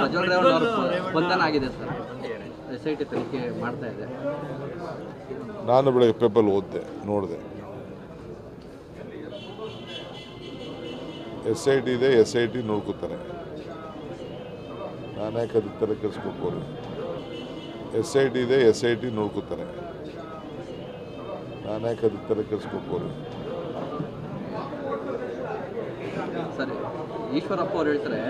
ಪ್ರಜ್ವಲ್ ರೇವಣ್ಣ ಅವರು ಬಂಧನ ಆಗಿದೆ ಸರ್. ಎಸ್ ಐ ಟಿ ತನಿಖೆ ಮಾಡ್ತಾ ಇದೆ. ನಾನು ಬೆಳಗ್ಗೆ ಪೇಪರ್ ಓದಿದೆ ನೋಡಿದೆ. ಎಸ್ ಐ ಟಿ ಇದೆ ಎಸ್ ಐ ಟಿ ನೋಡ್ಕೋತಾರೆ. ನಾನು ಯಾಕೆ ಅದಕ್ಕೆ ತಲೆ ಕೆಡಿಸ್ಕೊಬೋದು ಎಸ್ ಐ ಟಿ ಇದೆ ಎಸ್ ಐ ಟಿ ನೋಡ್ಕೋತಾರೆ. ನಾನು ಯಾಕೆ ಅದಕ್ಕೆ ತಲೆ ಕೆಡಿಸ್ಕೊಬೋದು ಸರ್. ಈಶ್ವರಪ್ಪ ಅವ್ರು ಹೇಳ್ತಾರೆ,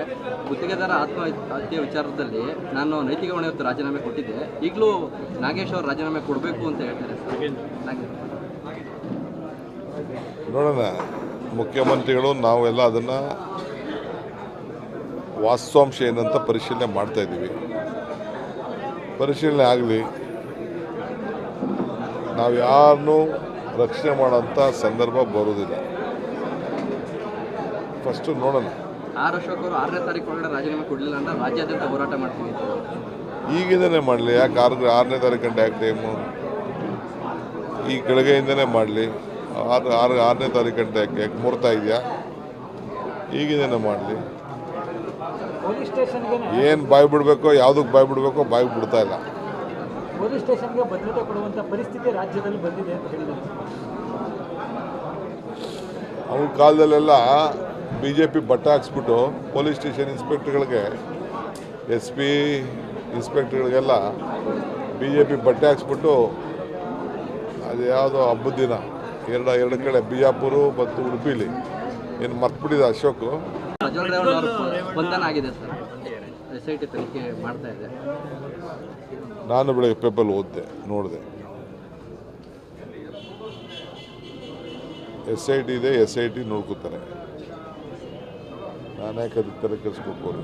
ಗುತ್ತಿಗೆದಾರ ಆತ್ಮಹತ್ಯೆ ವಿಚಾರದಲ್ಲಿ ನಾನು ನೈತಿಕ ಹೊಣೆ ಹೊತ್ತು ರಾಜೀನಾಮೆ ಕೊಟ್ಟಿದ್ದೆ. ಈಗಲೂ ನಾಗೇಶ್ ಅವರು ರಾಜೀನಾಮೆ ಕೊಡಬೇಕು ಅಂತ ಹೇಳ್ತಾರೆ ನೋಡೋಣ. ಮುಖ್ಯಮಂತ್ರಿಗಳು, ನಾವೆಲ್ಲ ಅದನ್ನು ವಾಸ್ತವಾಂಶ ಏನಂತ ಪರಿಶೀಲನೆ ಮಾಡ್ತಾ ಇದ್ದೀವಿ. ಪರಿಶೀಲನೆ ಆಗಲಿ. ನಾವು ಯಾರನ್ನೂ ರಕ್ಷಣೆ ಮಾಡೋಂಥ ಸಂದರ್ಭ ಬರೋದಿಲ್ಲ. ಫಸ್ಟು ನೋಡೋಣ. ಆರ್ ಅಶೋಕ್ ಅವರು ಆರನೇ ತಾರೀಕು ಒಳಗಡೆ ರಾಜೀನಾಮೆ ಕೊಡಲಿಲ್ಲ ಅಂದ್ರೆ ರಾಜ್ಯಾದ್ಯಂತ ಹೋರಾಟ ಮಾಡ್ತೀವಿ. ಈಗಿಂದನೇ ಮಾಡಲಿ ಯಾಕೆ ಆರು ಆರನೇ ತಾರೀಕು ಗಂಟೆ ಯಾಕೆ ಟೈಮು ಈ ಕೆಳಗೆಯಿಂದನೇ ಮಾಡಲಿ. ಆರು ಆರು ಆರನೇ ತಾರೀಕು ಗಂಟೆ ಯಾಕೆ ಯಾಕೆ ಮುಹೂರ್ತ ಇದೆಯಾ? ಈಗಿಂದನೇ ಮಾಡಲಿ. ಪೊಲೀಸ್ ಏನು ಬಾಯಿ ಬಿಡಬೇಕೋ ಯಾವುದಕ್ಕೆ ಬಾಯಿ ಬಿಡಬೇಕೋ ಬಾಯಿ ಬಿಡ್ತಾ ಇಲ್ಲ. ಪೊಲೀಸ್ ಸ್ಟೇಷನ್ಗೆ ಭದ್ರತೆ ಕೊಡುವಂತ ಪರಿಸ್ಥಿತಿ ರಾಜ್ಯದಲ್ಲಿ ಬಂದಿದೆ ಅಂತ ಹೇಳಿದ್ದಾರೆ. ಅವ್ರ ಕಾಲದಲ್ಲೆಲ್ಲ ಬಿ ಜೆ ಪಿ ಬಟ್ಟೆ ಹಾಕ್ಸ್ಬಿಟ್ಟು ಪೊಲೀಸ್ ಸ್ಟೇಷನ್ ಇನ್ಸ್ಪೆಕ್ಟರ್ಗಳಿಗೆ ಎಸ್ ಪಿ ಇನ್ಸ್ಪೆಕ್ಟರ್ಗಳಿಗೆಲ್ಲ ಬಿ ಜೆ ಪಿ ಬಟ್ಟೆ ಹಾಕ್ಸ್ಬಿಟ್ಟು ಅದು ಯಾವುದೋ ಹಬ್ಬದ ದಿನ ಎರಡು ಎರಡು ಕಡೆ ಬಿಜಾಪುರ ಮತ್ತು ಉಡುಪಿಲಿ. ಏನು ಮರ್ತ್ಬಿಟ್ಟಿದೆ ಅಶೋಕ್. ನಾನು ಬೆಳಗ್ಗೆ ಪೇಪರ್ ಓದಿದೆ ನೋಡಿದೆ. ಎಸ್ ಐ ಟಿ ಇದೆ ಎಸ್ ಐ ಟಿ ನೋಡ್ಕೋತಾರೆ. ನಾನು ತಲೆ ಕೆಡಿಸ್ಕೊಬೋದು